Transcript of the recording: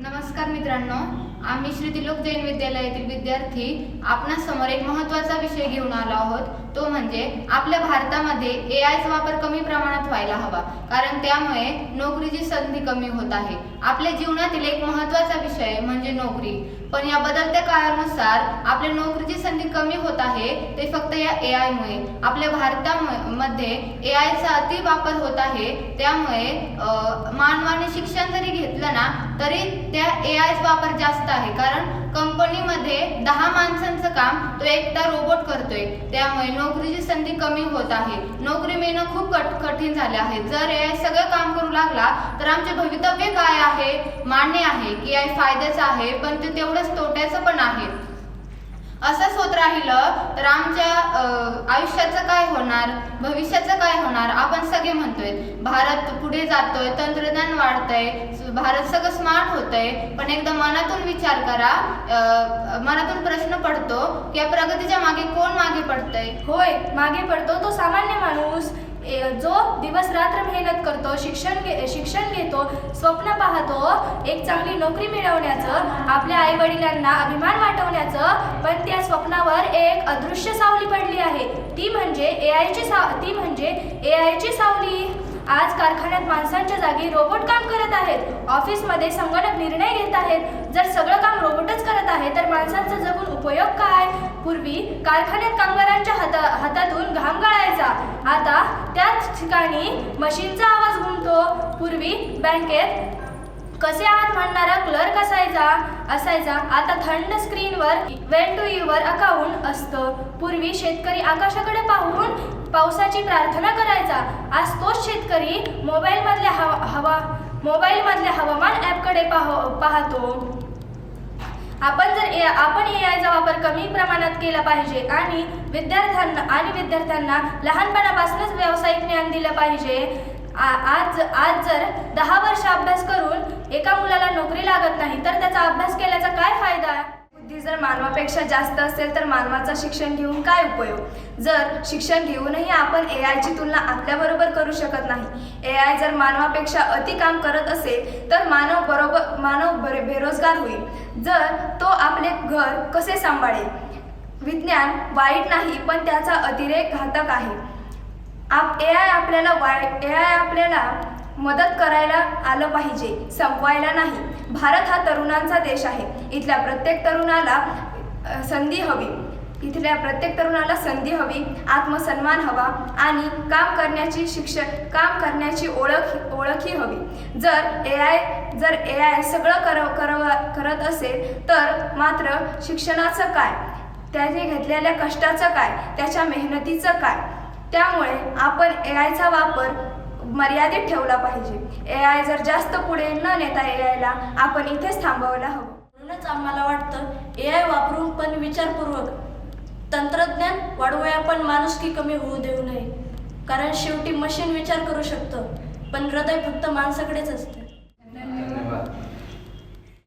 नमस्कार मित्रांनो आम्ही श्री तिलोक जैन विद्यालयातील विद्यार्थी आपणासमोर एक महत्त्वाचा विषय घेऊन आलो आहोत. तो म्हणजे आपल्या भारतामध्ये ए आयचा वापर कमी प्रमाणात व्हायला हवा. कारण त्यामुळे नोकरीची संधी कमी होत आहे. आपल्या जीवनातील एक महत्त्वाचा विषय म्हणजे नोकरी. पण या बदलत्या काळानुसार आपल्या नोकरीची संधी कमी होत आहे ते फक्त या ए आयमुळे आपल्या भारतामध्ये ए आयचा अति वापर होत आहे त्यामुळे मानवाने शिक्षण जरी घेतलं ना तरी त्या ए आयचा वापर जास्त आहे. कारण कंपनीमध्ये दहा माणसांचं काम तो एकटा रोबोट करतोय. त्यामुळे नोकरीची संधी कमी होत आहे. नोकरी मिळणं खूप कट कठीण झाले आहे. जर ए आय सगळं काम करू लागला तर आमचे भवितव्य काय आहे? मान्य आहे की आय फायद्याचं आहे पण ते तेवढंच तोट्याचं पण आहे. असंच होत राहिलं तर आमच्या आयुष्याचं काय होणार? भविष्याचं काय होणार? आपण सगळे भारत पुढे जातोय तंत्रज्ञान वाढतंय भारत सगळं स्मार्ट होतंय. पण एकदा मनातून विचार करा मनातून प्रश्न पडतो की या प्रगतीच्या मागे कोण मागे पडतंय? होय मागे पडतो तो सामान्य माणूस. ए, जो दिवस रात्र मेहनत करतो शिक्षण घे शिक्षण घेतो स्वप्न पाहतो एक चांगली नोकरी मिळवण्याचं आपल्या आई वडिलांना अभिमान वाटवण्याचं पण त्या स्वप्नावर एक अदृश्य सावली पडली आहे. ती म्हणजे ए आयची सा ती म्हणजे ए आयची सावली. आज कारखान्यात माणसांच्या जागी रोबोट काम करत आहेत. ऑफिसमध्ये संगणक निर्णय घेत आहेत. जर सगळं काम रोबोटच करत आहे तर माणसांचा जगून उपयोग काय? पूर्वी कारखान्यात कामगारांच्या हाता हातातून घाम गळायचा. आता त्याच ठिकाणी मशीनचा आवाज घुमतो. पूर्वी बँकेत कसे आहात म्हणणारा क्लर्क असायचा? असायचा. आता थंड स्क्रीनवर वेन टू युअर अकाउंट असतं. पूर्वी शेतकरी आकाशाकडे पाहून पावसाची प्रार्थना करायचा. आज तोच शेतकरी मोबाईलमधल्या हवा हवा मोबाईलमधल्या हवामान ॲपकडे पाह पाहतो. आपण जर ए आपण ए आयचा वापर कमी प्रमाणात केला पाहिजे आणि विद्यार्थ्यांना आणि विद्यार्थ्यांना लहानपणापासूनच व्यावसायिक ज्ञान दिलं पाहिजे आज आज जर दहा वर्ष अभ्यास करून एका मुलाला नोकरी लागत नाही तर त्याचा अभ्यास केल्याचा काय फायदा? बुद्धी जर मानवापेक्षा जास्त असेल तर मानवाचा शिक्षण घेऊन काय उपयोग? जर शिक्षण घेऊनही आपण ए आयची तुलना आपल्याबरोबर करू शकत नाही. ए आय जर मानवापेक्षा अति काम करत असेल तर मानव बरोबर मानव बरे बेरोजगार होईल. जर तो आपले घर कसे सांभाळेल? विज्ञान वाईट नाही पण त्याचा अतिरेक घातक आहे. आप ए आय आपल्याला वाय ए आय आपल्याला मदत करायला आलं पाहिजे संपवायला नाही. भारत हा तरुणांचा देश आहे. इथल्या प्रत्येक तरुणाला संधी हवी. इथल्या प्रत्येक तरुणाला संधी हवी आत्मसन्मान हवा आणि काम करण्याची शिक्षण काम करण्याची ओळख ओळखही हवी. जर ए आय जर ए आय सगळं कर कर करत असेल तर मात्र शिक्षणाचं काय? त्याने घेतलेल्या कष्टाचं काय? त्याच्या मेहनतीचं काय? त्यामुळे आपण ए आयचा वापर मर्यादित ठेवला पाहिजे. ए आय जर जास्त पुढे न नेता ए आयला आपण इथेच थांबवायला हवं. म्हणूनच आम्हाला वाटतं ए आय वापरून पण विचारपूर्वक तंत्रज्ञान वाढवूया पण माणुसकी कमी होऊ देऊ नये. कारण शेवटी मशीन विचार करू शकतं पण हृदय फक्त माणसाकडेच असते.